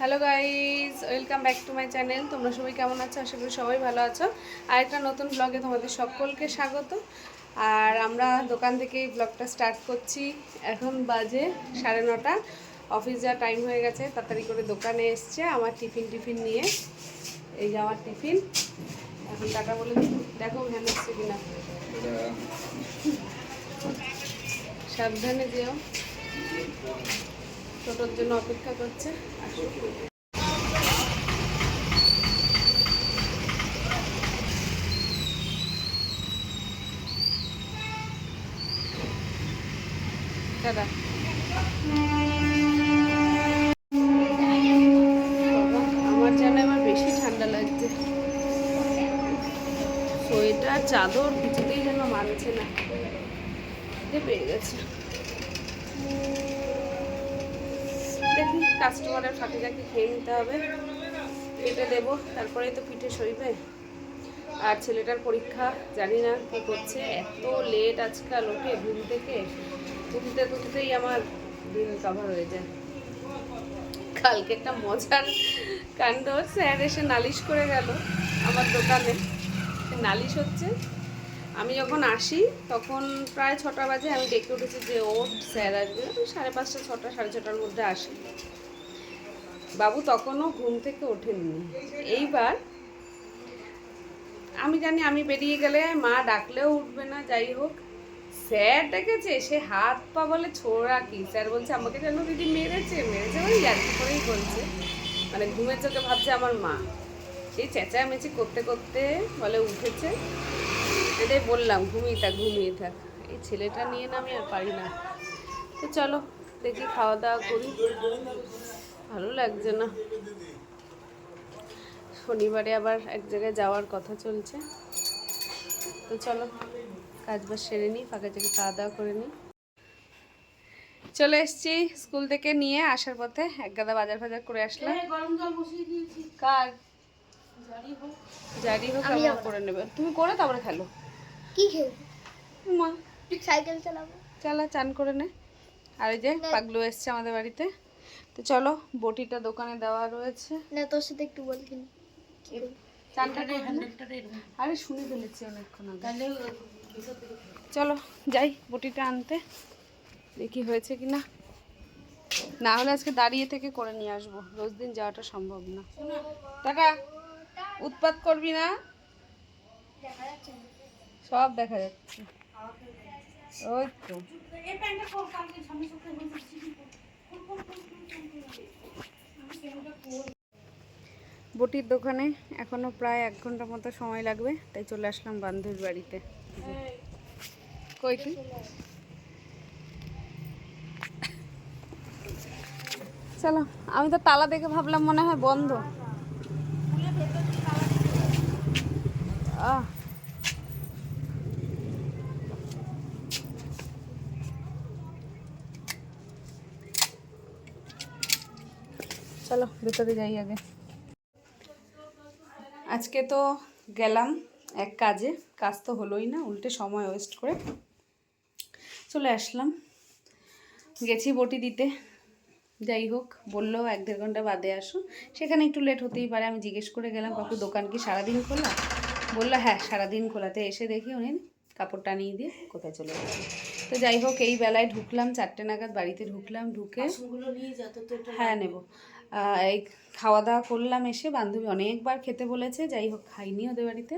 Hello guys welcome back to my channel তোমরা সবাই কেমন আছো? আশা করি সবাই ভালো আছো। আর একটা নতুন ব্লগে তোমাদের সকলকে স্বাগত। আর আমরা দোকান থেকে এই ব্লগটা স্টার্ট করছি। এখন বাজে সাড়ে নটা। অফিস যাওয়ার টাইম হয়ে গেছে। তাড়াতাড়ি করে দোকানে এসছে আমার টিফিন টিফিন নিয়ে। এই যে আমার টিফিন। এখন টাকা বলে দিই দেখো ভ্যান এসছে কিনা। সাবধানে যেও। টোটোর জন্য অপেক্ষা করছে বাবা, আমার এবার বেশি ঠান্ডা লাগছে। সোয়েটার চাদর কিছুতেই যেন মানছে না। পেয়ে গেছে। কাস্টমারের ফাঁকি ফাঁকি খেয়ে নিতে হবে। কেটে দেবো, তারপরেই তো পিঠে সইবে। আর ছেলেটার পরীক্ষা, জানি না কী করছে। এত লেট আজকাল ওঠে ঘুম থেকে তুলতে তুলতেই আমার দিন কভার হয়ে যায়। কালকে একটা মজার কাণ্ড স্যার এসে নালিশ করে গেল আমার দোকানে। নালিশ হচ্ছে আমি যখন আসি, তখন প্রায় ছটা বাজে, আমি ডেকে উঠেছি যে, ও স্যার আসবে। সাড়ে পাঁচটা, ছটা, সাড়ে ছটার মধ্যে আসি। বাবু তখনও ঘুম থেকে ওঠেননি। এইবার আমি জানি আমি বেরিয়ে গেলে মা ডাকলেও উঠবে না, যাই হোক। স্যার ডেকেছে, সে হাত পা বলে ছোড়া কি? স্যার বলছে, আমাকে যেন দিদি মেরেছে মেরেছে ওই ইয়ার্কি করেই বলছে। মানে ঘুমের চোখে ভাবছে আমার মা। সেই চেঁচামেচি করতে করতে বলে উঠেছে। এটাই বললাম ঘুমিয়ে থাক ঘুমিয়ে থাক। এই ছেলেটা নিয়ে না আমি আর পারি না। তো চলো দেখি খাওয়া দাওয়া করি। ভালো লাগছে না। শনিবারে আবার এক জায়গায় যাওয়ার কথা চলছে। তো চলো কাজ বাজ সেরে নিই ফাঁকা থেকে খাওয়া দাওয়া করে নিই। চলে এসছি স্কুল থেকে নিয়ে আসার পথে। এক গাদা বাজার ফাজার করে আসলাম। গরম জল বসিয়ে দিয়েছি। কার? জারি হোক। জারি হোক। করে নেবে। তুমি করে তারপরে খেলো। কি খেয়ে মা। সাইকেল চালাবো? চালা চান করে নে। আর এই যে পাগলু এসছে আমাদের বাড়িতে। তো চলো বটিটা দোকানে দেওয়া রয়েছে। না তোর সাথে একটু বলখিনি চানটা করে নে। আরে শুনে ফেলেছি অনেকক্ষণ আগে। তাহলে চলো যাই বটিটা আনতে। দেখি হয়েছে কি না না হলে আজকে দাঁড়িয়ে থেকে করে নিয়ে আসব। রোজ দিন যাওয়াটা সম্ভব না। টাকা উৎপাত করবি না। সব দেখা যাচ্ছে। ওই তো। বটির দোকানে এখনও প্রায় এক ঘণ্টা মতো সময় লাগবে, তাই চলে আসলাম বান্ধবীর বাড়িতে। কই চলো, আমি তো তালা দেখে ভাবলাম মনে হয় বন্ধ। আহ। চলো ভেতরে যাই আগে। আজকে তো গেলাম এক কাজে কাজ তো হলোই না উল্টে সময় ওয়েস্ট করে। চলে আসলাম। গেছি বটি দিতে। যাই হোক বলল এক দেড় ঘণ্টা বাদে আসো। সেখানে একটু লেট হতেই পারে আমি জিজ্ঞেস করে গেলাম কাকু দোকান কি সারাদিন খোলা? বলল হ্যাঁ সারাদিন খোলাতে এসে দেখি উনি কাপড় টানিয়ে দিয়ে কোথায় চলে গেছে। তো যাই হোক এই বেলায় ঢুকলাম চারটে নাগাদ বাড়িতে ঢুকলাম ঢুকে হ্যাঁ নেব। খাওয়া দাওয়া করলাম এসে, বান্ধবী অনেকবার খেতে বলেছে, যাই হোক খাইনি ওদের বাড়িতে।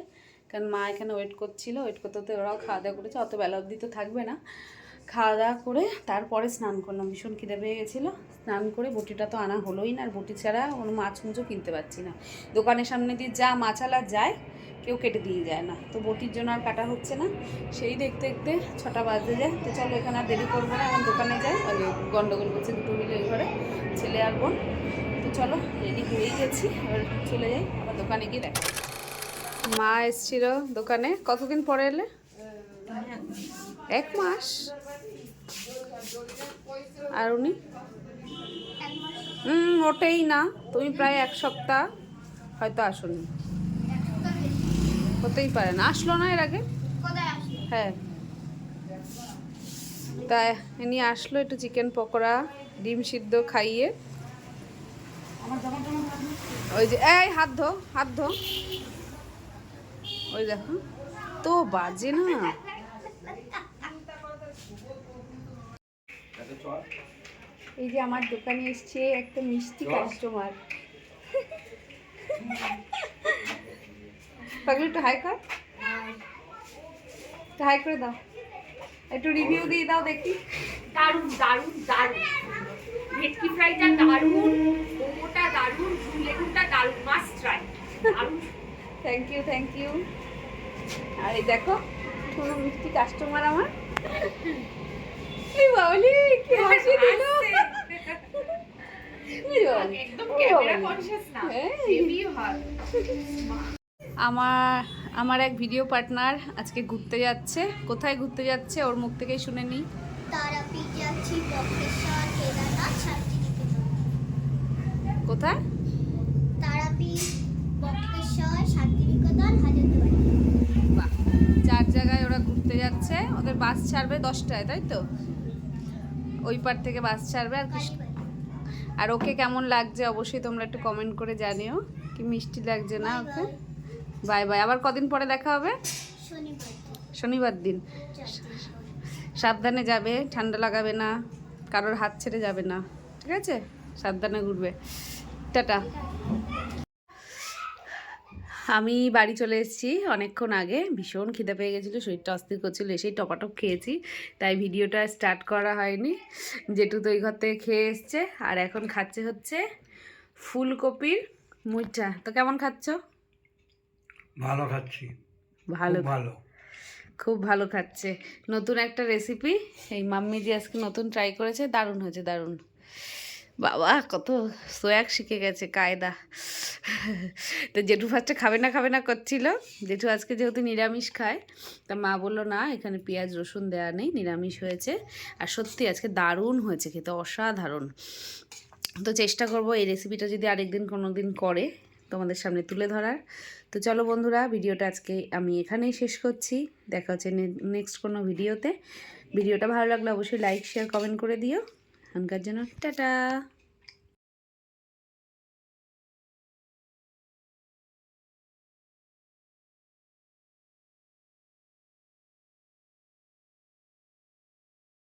কারণ মা এখানে ওয়েট করছিল ওয়েট করতে হতে ওরাও খাওয়া দাওয়া করেছে, অত বেলা অবধি তো থাকবে না। খাওয়া দাওয়া করে তারপরে স্নান করলাম, ভীষণ খিদে পেয়ে গেছিল। স্নান করে বটিটা তো আনা হলোই না, আর বটি ছাড়া কোনো মাছ মুচো কিনতে পারছি না। দোকানের সামনে দিয়ে যা মাছালা যায় কেউ কেটে দিয়ে যায় না। তো বটির জন্য আর কাটা হচ্ছে না। সেই দেখতে দেখতে ছটা বাজে যায়। তো চলো এখানে আর দেরি করব না। এখন দোকানে যাই। ওই গন্ডগোল করছে দুটো মিলে ওই ঘরে, ছেলে আর বোন। তো চলো রেডি হয়েই গেছি। এবার চলে যাই। আবার দোকানে গিয়ে দেখ মা এসছিল দোকানে। কতদিন পরে এলে? এক মাস। আর উনি? হুম ওঠেই না। তুমি প্রায় এক সপ্তাহ হয়তো আসুনি। হতেই পারে না। আসলো না এর আগে? হ্যাঁ। তা ইনি আসলো একটু চিকেন পকোড়া ডিম সিদ্ধ খাইয়ে। ওই যে এই হাত ধো হাত ধো। ওই দেখো তো বাজে না। এই যে আমার দোকানে এসছে একটা মিষ্টি কাস্টমার পাগলি একটু হাই কর। একটু হাই করে দাও। একটু রিভিউ দিয়ে দাও দেখি। দারুণ দারুণ দারুণ। ভেটকি ফ্রাইটা দারুণ মোমোটা দারুণ লেবুটা দারুণ মাস্ট ট্রাই দারুণ। থ্যাংক ইউ থ্যাংক ইউ আর এই দেখো কোনো মিষ্টি কাস্টমার আমার। এই বাবলি কি হাসি দিল। একদম ক্যামেরা কনসিয়াস না। হেভি হয়। আমার আমার এক ভিডিও পার্টনার আজকে ঘুরতে যাচ্ছে। কোথায় ঘুরতে যাচ্ছে? ওর মুখ থেকেই শুনে নিই। তারাপীঠ যাচ্ছি বক্রেশ্বর কেদারনাথ শান্তিনিকেতন। কোথায়? তারাপীঠ বক্রেশ্বর শান্তিনিকেতন হাজারদুয়ারি। বাহ চার জায়গায় ওরা ঘুরতে যাচ্ছে ওদের বাস ছাড়বে দশটায় তাই তো? ওই পার থেকে বাস ছাড়বে আর আর ওকে কেমন লাগছে? অবশ্যই তোমরা একটু কমেন্ট করে জানিও। কি মিষ্টি লাগছে না ওকে? Bye bye. আবার কদিন পরে দেখা হবে? শনিবার। দিন। সাবধানে যাবে ঠান্ডা লাগাবে না কারোর হাত ছেড়ে যাবে না ঠিক আছে? সাবধানে ঘুরবে। টাটা। আমি বাড়ি চলে এসেছি অনেকক্ষণ আগে। ভীষণ খিদে পেয়ে গেছিল শরীরটা অস্থির করছিল এসেই টপাটপ খেয়েছি তাই ভিডিওটা স্টার্ট করা হয়নি। জেঠু তো ওই ঘর থেকে খেয়ে এসছে আর এখন খাচ্ছে হচ্ছে ফুলকপির মুইটা। তো কেমন খাচ্ছ? ভালো খাচ্ছি। ভালো ভালো। খুব ভালো খাচ্ছে। নতুন একটা রেসিপি এই মাম্মি যে আজকে নতুন ট্রাই করেছে দারুণ হয়েছে দারুণ। বাবা কত সোয়াগ শিখে গেছে কায়দা। তো জেঠু ফার্স্টে খাবে না খাবে না করছিল। জেঠু আজকে যেহেতু নিরামিষ খায় তা মা বলল না এখানে পেঁয়াজ রসুন দেওয়া নেই নিরামিষ হয়েছে। আর সত্যি আজকে দারুণ হয়েছে খেতে অসাধারণ। তো চেষ্টা করব এই রেসিপিটা যদি আরেকদিন কোনো দিন করে তোমাদের সামনে তুলে ধরার। তো চলো বন্ধুরা, ভিডিওটা আজকে আমি এখানেই শেষ করছি। দেখা হচ্ছে নেক্সট কোনো ভিডিওতে। ভিডিওটা ভালো লাগলে অবশ্যই লাইক শেয়ার কমেন্ট করে দিও। এখনকার জন্য টাটা।